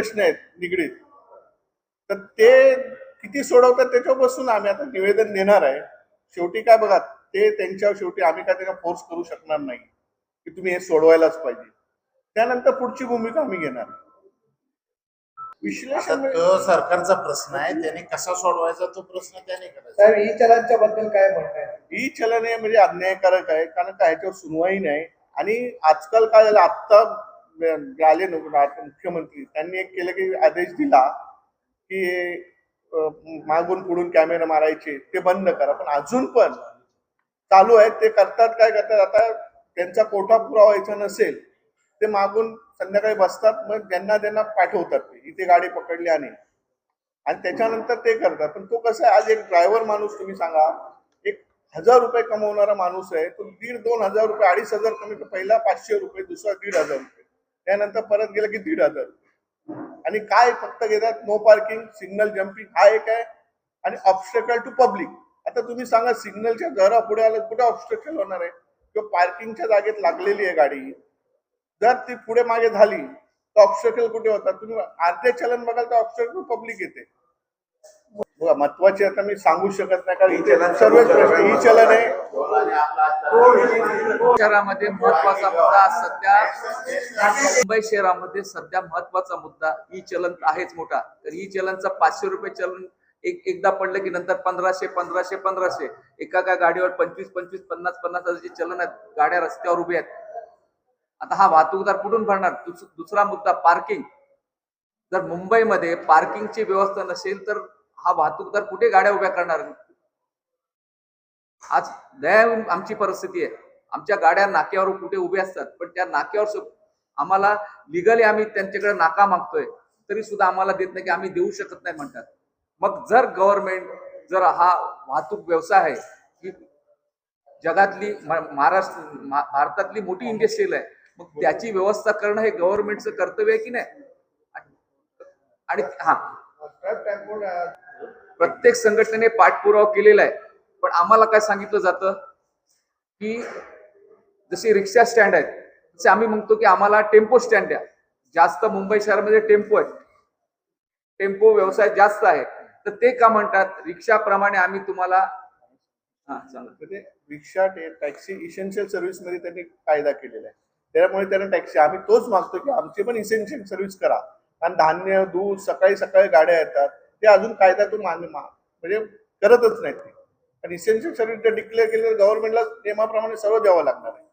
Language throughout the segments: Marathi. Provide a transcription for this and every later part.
प्रश्न आहेत निगडीत. तर ते किती सोडवतात त्याच्यावर बसून आम्ही आता निवेदन देणार आहे. शेवटी काय बघा ते त्यांच्यावर शेवटी आम्ही काय त्यांना फोर्स करू शकणार नाही की तुम्ही हे सोडवायलाच पाहिजे. त्यानंतर पुढची भूमिका आम्ही घेणार. विश्लेषण तो सरकारचा प्रश्न आहे त्याने कसा सोडवायचा तो प्रश्न त्याने करायचा. साहेब ई चलनच्या बद्दल काय म्हणताय ही चलन हे म्हणजे अन्यायकारक आहे कारण काय ह्याच्यावर सुनवाई नाही. आणि आजकाल काय झालं आत्ता आले नव्हते मुख्यमंत्री त्यांनी एक केलं की आदेश दिला की मागून पुढून कॅमेरा मारायचे ते बंद करा. पण अजून पण चालू आहेत ते करतात काय करतात आता त्यांचा कोटा पुरा व्हायचा नसेल ते मागून संध्याकाळी बसतात मग ज्यांना त्यांना पाठवतात ते इथे गाडी पकडली आणि आणि त्याच्यानंतर ते करतात. पण तो कसं आहे आज एक ड्रायव्हर माणूस तुम्ही सांगा एक हजार रुपये कमवणारा माणूस आहे तो दीड दोन हजार रुपये अडीच हजार कमी पहिला पाचशे रुपये दुसरा दीड हजार रुपये. त्यानंतर परत गेलं की दीड हजार आणि काय फक्त घेतात? नो पार्किंग सिग्नल जम्पिंग हा एक आहे. आणि ऑब्स्टकल टू पब्लिक आता तुम्ही सांगा सिग्नलच्या घरा पुढे आलं कुठे ऑब्स्टकल होणार आहे? किंवा पार्किंगच्या जागेत लागलेली आहे गाडी. जर ती पुढे मागे झाली तर ऑब्स्टकल कुठे होतात? तुम्ही अर्धे चलन बघाल तर ऑब्स्टकल पब्लिक येते. महत्वाची आता मी सांगू शकत नाही कारण इथे सर्वच प्रश्न ही चलन आहे. शहरामध्ये महत्त्वाचा मुद्दा सध्या मुंबई शहरामध्ये सध्या महत्त्वाचा मुद्दा ई चलन आहेच मोठा. तर ई चलनचा पाचशे रुपये चलन एक एकदा पडलं की नंतर पंधराशे पंधराशे पंधराशे. एका का गाडीवर पंचवीस पंचवीस पन्नास पन्नास हजारचे चलन आहेत गाड्या रस्त्यावर उभे आहेत. आता हा वाहतूकदार कुठून भरणार? दुस- दुसरा मुद्दा पार्किंग. जर मुंबईमध्ये पार्किंगची व्यवस्था नसेल तर हा वाहतूकदार कुठे गाड्या उभ्या करणार? आज दयावून आमची परिस्थिती आहे. आमच्या गाड्या नाक्यावर कुठे उभे असतात पण त्या नाक्यावर आम्हाला लिगली आम्ही त्यांच्याकडे नाका मागतोय तरी सुद्धा आम्हाला देत नाही की आम्ही देऊ शकत नाही म्हणतात. मग जर गव्हर्नमेंट जर हा वाहतूक व्यवसाय आहे ही जगातली महाराष्ट्र भारतातली मोठी इंडस्ट्रीयल आहे मग त्याची व्यवस्था करणं हे गव्हर्नमेंटचं कर्तव्य आहे की नाही? आणि हा. प्रत्येक संघटनेने पाठपुरावा केलेला आहे. पण आम्हाला काय सांगितलं जातं की जशी रिक्षा स्टँड आहेत तसे आम्ही म्हणतो की आम्हाला टेम्पो स्टँड द्या. जास्त मुंबई शहरामध्ये टेम्पो आहेत. टेम्पो व्यवसाय जास्त आहे. तर ते का म्हणतात? रिक्षाप्रमाणे आम्ही तुम्हाला हा म्हणजे रिक्षा टॅक्सी इसेन्शियल सर्व्हिसमध्ये त्यांनी कायदा केलेला आहे. त्यामुळे त्यांना टॅक्सी आम्ही तोच मागतो की आमची पण इसेन्शियल सर्व्हिस करा. कारण धान्य दूध सकाळी सकाळी गाड्या येतात. ते अजून कायद्यातून मान्य म्हणजे करतच नाहीत आणि इसेन्शियल सर्व्हिस जर डिक्लेअर केली तर गव्हर्नमेंटला नियमाप्रमाणे सर्व द्यावं लागणार आहे.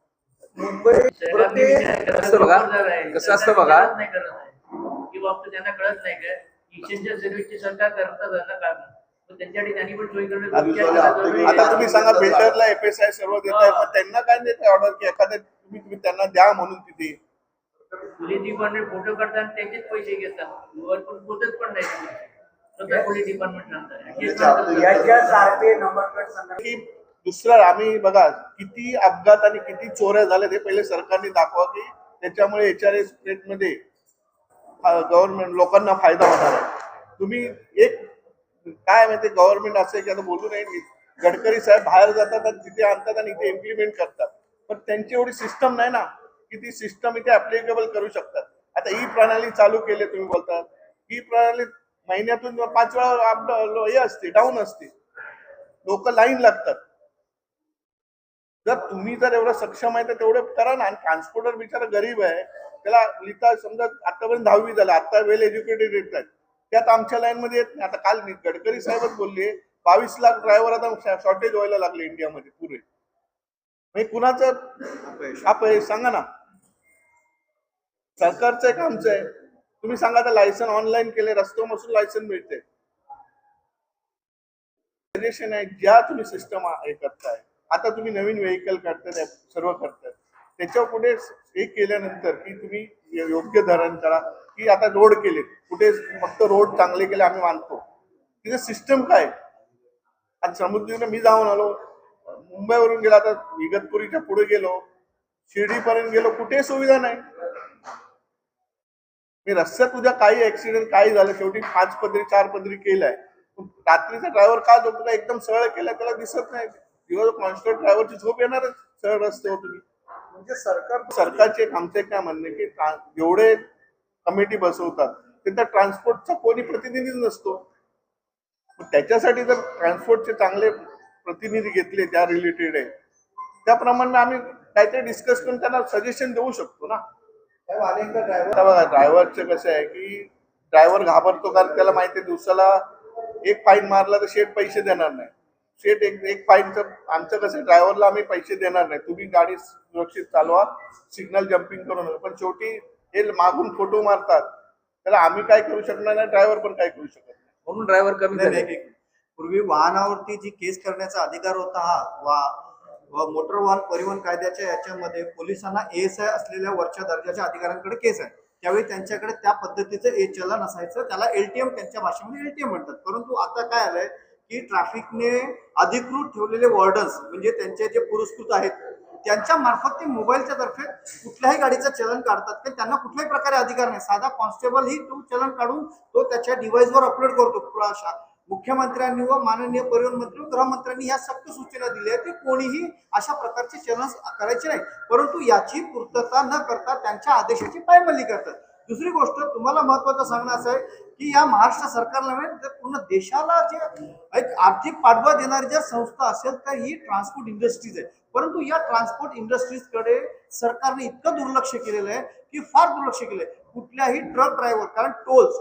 बघा? कसं असतं बघा? नाही करत आहे किंवा फक्त त्यांना कळत नाही का इसेन्शियल सर्व्हिसची सरकार करतात त्यांनी पण सोय करणं आता तुम्ही सांगा बिल्डरला एफएसआय सर्व देत आहे पण त्यांना काय देत ऑर्डर की एखाद्या तुम्ही तुम्ही त्यांना द्या म्हणून तिथे? पोलीस डिपार्टमेंट फोटो काढतात त्यांचेच पैसे घेतात वर पण पोचत पण नाही. दुसरं आम्ही बघा किती अपघात आणि किती चोऱ्या झाल्या ते पहिले सरकारने दाखवा की त्याच्यामुळे एच आर एसमध्ये गव्हर्नमेंट लोकांना फायदा होणार आहे. तुम्ही एक काय माहिती गव्हर्नमेंट असं की आता बोलू नये. गडकरी साहेब बाहेर जातात आणि तिथे आणतात आणि इथे इम्प्लिमेंट करतात. पण त्यांची एवढी सिस्टम नाही ना की ती सिस्टम इथे ऍप्लिकेबल करू शकतात. आता ही प्रणाली चालू केली तुम्ही बोलतात ही प्रणाली महिन्यातून पाच वेळा हे असते डाऊन असते. लोक लाईन लागतात. जर तुम्ही जर एवढं सक्षम आहे तर तेवढं करा ना. आणि ट्रान्सपोर्टर बिचारा गरीब आहे. त्याला लिहिता समजा आतापर्यंत दहावी झाला आता वेल एज्युकेटेड येत आहेत. त्यात आमच्या लाईन मध्ये येत नाही. आता काल नि- गडकरी साहेबच बोलले बावीस लाख ड्रायव्हर आता शॉर्टेज व्हायला लागले इंडियामध्ये पुरे. म्हणजे कुणाचं? अपयश. सांगा ना. सरकारचं आहे का आमचं आहे? तुम्ही सांगा आता लायसन ऑनलाईन केले रस्त्यावर बसून लायसन मिळते सजेशन आहे ज्या तुम्ही सिस्टम हे करताय. आता तुम्ही नवीन व्हेकल करताय सर्व करताय. त्याच्यावर पुढे हे केल्यानंतर की तुम्ही योग्य धरण करा की आता रोड केले. कुठे फक्त रोड चांगले केले आम्ही मानतो. तिथे सिस्टम काय? आणि समुद्रीने मी जाऊन आलो मुंबईवरून गेलो आता इगतपुरीच्या पुढे गेलो शिर्डीपर्यंत गेलो कुठे सुविधा नाही. मी रस्त्यात उद्या काही ऍक्सिडेंट काही झालं शेवटी पाच पदरी चार पदरी केलाय. रात्रीचा ड्रायव्हर का झोपतो का एकदम सरळ केलाय त्याला दिसत नाही. दिवस कॉन्स्टंट ड्रायव्हरची झोप येणारच. सरळ रस्त्यावर तुम्ही म्हणजे सरकार सरकारचे एक आमचे काय म्हणणे की जेवढे कमिटी बसवतात तिथं ट्रान्सपोर्टचा कोणी प्रतिनिधीच नसतो. त्याच्यासाठी जर ट्रान्सपोर्टचे चांगले प्रतिनिधी घेतले ज्या रिलेटेड आहे त्याप्रमाणे आम्ही काहीतरी डिस्कस करून त्यांना सजेशन देऊ शकतो ना. बघा ड्रायव्हरचं कसं आहे की ड्रायव्हर घाबरतो कारण त्याला माहिती आहे दिवसाला एक फाईन मारला तर शेट पैसे देणार नाही. शेट एक एक फाईनचं आमचं कसं ड्रायव्हरला आम्ही पैसे देणार नाही. तुम्ही गाडी सुरक्षित चालवा सिग्नल जम्पिंग करू नका. पण शेवटी हे मागून फोटो मारतात. त्याला आम्ही काय करू शकणार नाही ड्रायव्हर पण काय करू शकत नाही. म्हणून ड्रायव्हर कमी झाले. पूर्वी वाहनावरती जी केस करण्याचा अधिकार होता हा वा व मोटर वाहन परिवहन कायद्याच्या याच्यामध्ये पोलिसांना एस आय असलेल्या वरच्या दर्जाच्या अधिकाऱ्यांकडे केस आहे. त्यावेळी त्यांच्याकडे त्या पद्धतीचं ए चलन असायचं त्याला एलटीएम त्यांच्या भाषेमध्ये एलटीएम म्हणतात. परंतु आता काय आलंय की ट्रॅफिकने अधिकृत ठेवलेले वॉर्डन्स म्हणजे त्यांचे जे पुरस्कृत आहेत त्यांच्या मार्फत ते मोबाईलच्या तर्फे कुठल्याही गाडीचं चलन काढतात. की त्यांना कुठल्याही प्रकारे अधिकार नाही. साधा कॉन्स्टेबल ही तो चलन काढून तो त्याच्या डिव्हाइसवर अपलोड करतो. मुख्यमंत्र्यांनी व माननीय परिवहन मंत्री व गृहमंत्र्यांनी या सक्त सूचना दिल्या आहेत. की कोणीही अशा प्रकारचे चलन करायचे नाही. परंतु याची पूर्तता न करता त्यांच्या आदेशाची पायमल्ली करतात. दुसरी गोष्ट तुम्हाला महत्वाचं सांगणं असं आहे की या महाराष्ट्र सरकारला नव्हे तर पूर्ण देशाला जे एक आर्थिक पाठबळ देणारी ज्या संस्था असेल तर ही ट्रान्सपोर्ट इंडस्ट्रीज आहे. परंतु या ट्रान्सपोर्ट इंडस्ट्रीजकडे सरकारने इतकं दुर्लक्ष केलेलं आहे की फार दुर्लक्ष केलंय. कुठल्याही ट्रक ड्रायव्हर कारण टोल्स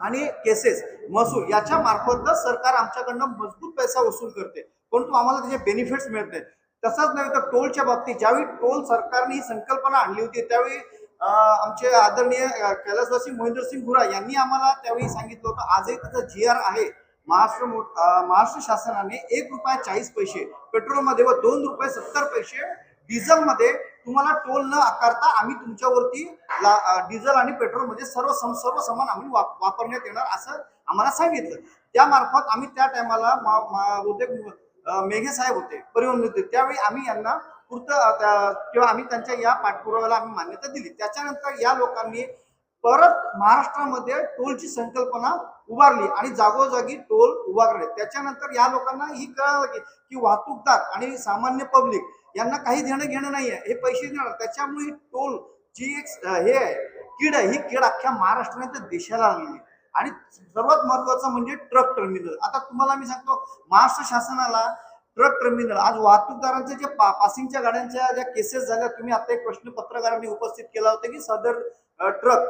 आणि केसेस महसूल याच्या मार्फतच सरकार आमच्याकडनं मजबूत पैसा वसूल करते. परंतु आम्हाला त्याचे बेनिफिट्स मिळत नाहीत. तसंच नव्हे तर टोलच्या बाबतीत ज्यावेळी टोल सरकारने ही संकल्पना आणली होती त्यावेळी आमचे आदरणीय कैलासवासी महेंद्रसिंग गुरा यांनी आम्हाला त्यावेळी सांगितलं होतं आजही त्याचा जी आर आहे. महाराष्ट्र मो- महाराष्ट्र शासनाने एक रुपया चाळीस पैसे पेट्रोलमध्ये व दोन रुपये सत्तर पैसे डिझेलमध्ये तुम्हाला टोल न आकारता आम्ही तुमच्यावरती डिझेल आणि पेट्रोलमध्ये म्हणजे सर्व सम सर्व समान आम्ही वापरण्यात येणार असं आम्हाला सांगितलं. त्यामार्फत आम्ही त्या टायमाला बहुतेक मेघे साहेब होते परिवहन मंत्री त्यावेळी आम्ही यांना पुरत किंवा आम्ही त्यांच्या या पाठपुराव्याला आम्ही मान्यता दिली. त्याच्यानंतर या लोकांनी परत महाराष्ट्रामध्ये टोलची संकल्पना उभारली आणि जागोजागी टोल उभारले. त्याच्यानंतर या लोकांना ही कळालं की वाहतूकदार आणि सामान्य पब्लिक यांना काही देणं घेणं नाही आहे हे पैसे देणार. त्याच्यामुळे ही टोल जी एक हे आहे कीड आहे ही कीड अख्ख्या महाराष्ट्राने तर देशाला आलेली आहे. आणि सर्वात महत्वाचं म्हणजे ट्रक टर्मिनल. आता तुम्हाला मी सांगतो महाराष्ट्र शासनाला ट्रक टर्मिनल आज वाहतूकदारांच्या जे पा पासिंगच्या गाड्यांच्या ज्या केसेस झाल्या तुम्ही आता एक प्रश्न पत्रकारांनी उपस्थित केला होता की सदर ट्रक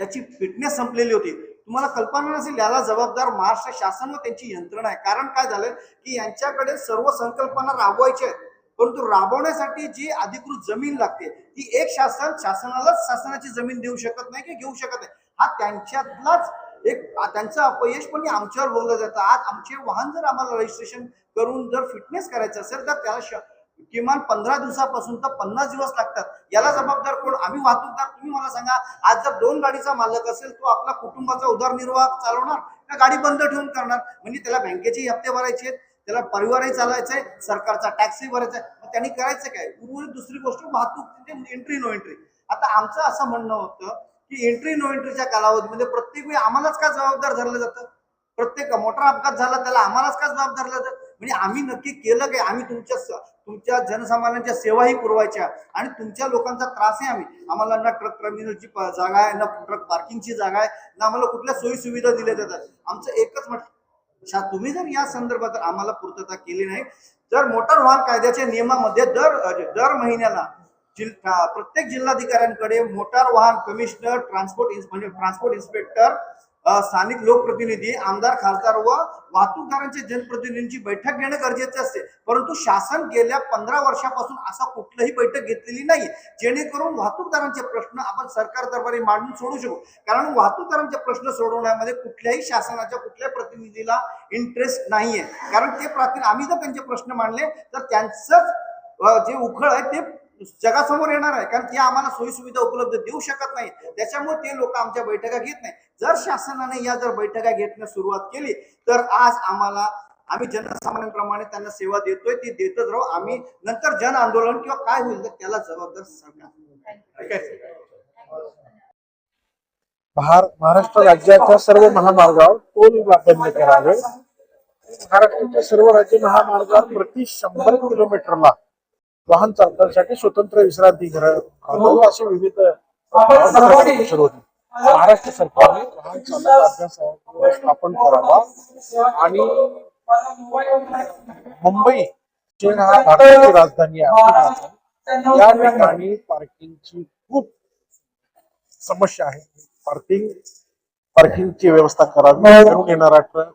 त्याची फिटनेस संपलेली होती. तुम्हाला कल्पना नसेल याला जबाबदार महाराष्ट्र शासन व त्यांची यंत्रणा आहे. कारण काय झालं की यांच्याकडे सर्व संकल्पना राबवायच्या आहेत. परंतु राबवण्यासाठी जी अधिकृत जमीन लागते ती एक शासन शासनालाच शासनाची जमीन देऊ शकत नाही की घेऊ शकत नाही. हा त्यांच्यातलाच एक त्यांचं अपयश पण आमच्यावर बोललं जातं. आज आमचे वाहन जर आम्हाला रजिस्ट्रेशन करून जर फिटनेस करायचं असेल तर त्याला श- किमान पंधरा दिवसापासून तर पन्नास दिवस लागतात. याला जबाबदार कोण? आम्ही वाहतूकदार तुम्ही मला सांगा आज जर दोन गाडीचा मालक असेल तो आपला कुटुंबाचा उदरनिर्वाह चालवणार का गाडी बंद ठेवून करणार? म्हणजे त्याला बँकेचे हप्ते भरायचे आहेत. त्याला परिवारही चालायचंय सरकारचा टॅक्सही भरायचा आहे मग त्यांनी करायचं काय? उर्वरित दुसरी गोष्ट वाहतूक एंट्री नो एंट्री आता आमचं असं म्हणणं होतं की एंट्री नो एंट्रीच्या कालावधीमध्ये प्रत्येक वेळी आम्हालाच का जबाबदार धरलं जातं? प्रत्येक मोठा अपघात झाला त्याला आम्हालाच का जबाबदार धरलं जातं? म्हणजे आम्ही नक्की केलं काय? आम्ही तुमच्या तुमच्या जनसामान्यांच्या सेवाही पुरवायच्या आणि तुमच्या लोकांचा त्रासही आम्ही. आम्हाला ना ट्रक टर्मिनलची जागा आहे ना ट्रक पार्किंगची जागा आहे ना आम्हाला कुठल्या सोयी सुविधा दिल्या जातात. आमचं एकच म्हटलं शा तुम्ही जर या संदर्भात आम्हाला पूर्तता केली नाही तर मोटार वाहन कायद्याच्या नियमामध्ये दर दर महिन्याला जिल प्रत्येक जिल्हाधिकाऱ्यांकडे मोटार वाहन कमिशनर ट्रान्सपोर्ट म्हणजे ट्रान्सपोर्ट इन्स्पेक्टर स्थानिक लोकप्रतिनिधी आमदार खासदार व वाहतूकदारांच्या जनप्रतिनिधींची बैठक घेणं गरजेचे असते. परंतु शासन गेल्या पंधरा वर्षापासून असा कुठलंही बैठक घेतलेली नाही जेणेकरून वाहतूकदारांचे प्रश्न आपण सरकार दरबारी मांडून सोडू शकू. कारण वाहतूकदारांचे प्रश्न सोडवण्यामध्ये कुठल्याही शासनाच्या कुठल्याही प्रतिनिधीला इंटरेस्ट नाहीये. कारण ते प्राति आम्ही जर त्यांचे प्रश्न मांडले तर त्यांचंच जे उखळ आहे ते जगासमोर येणार आहे. कारण ते आम्हाला सोयीसुविधा उपलब्ध देऊ शकत नाही. त्याच्यामुळे ते लोक आमच्या बैठका घेत नाही. जर शासनाने या जर बैठका घेण्यास सुरुवात केली तर आज आम्हाला आम्ही जनसामान्यांप्रमाणे त्यांना सेवा देतोय ती देतच राहू. आम्ही नंतर जन आंदोलन किंवा काय होईल तर त्याला जबाबदार सरकार. महाराष्ट्र राज्याच्या सर्व महामार्गावर टोल बंद करावे. महाराष्ट्राच्या सर्व राज्य महामार्गावर प्रति शंभर किलोमीटरला वाहन चालकांसाठी स्वतंत्र विश्रांती गृह करावं असे विविध होते. महाराष्ट्र सरकारने वाहन चालक अभ्यासावर स्थापन करावा आणि मुंबई जे हा भारताची राजधानी आहे. या ठिकाणी पार्किंगची खूप समस्या आहे. पार्किंग पार्किंगची व्यवस्था करावी. घेऊन येणारा ट्रक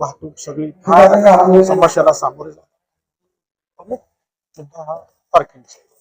वाहतूक सगळी फार समस्याला सामोरे जातात प्रमुख मुद्दा हा पार्किंगचा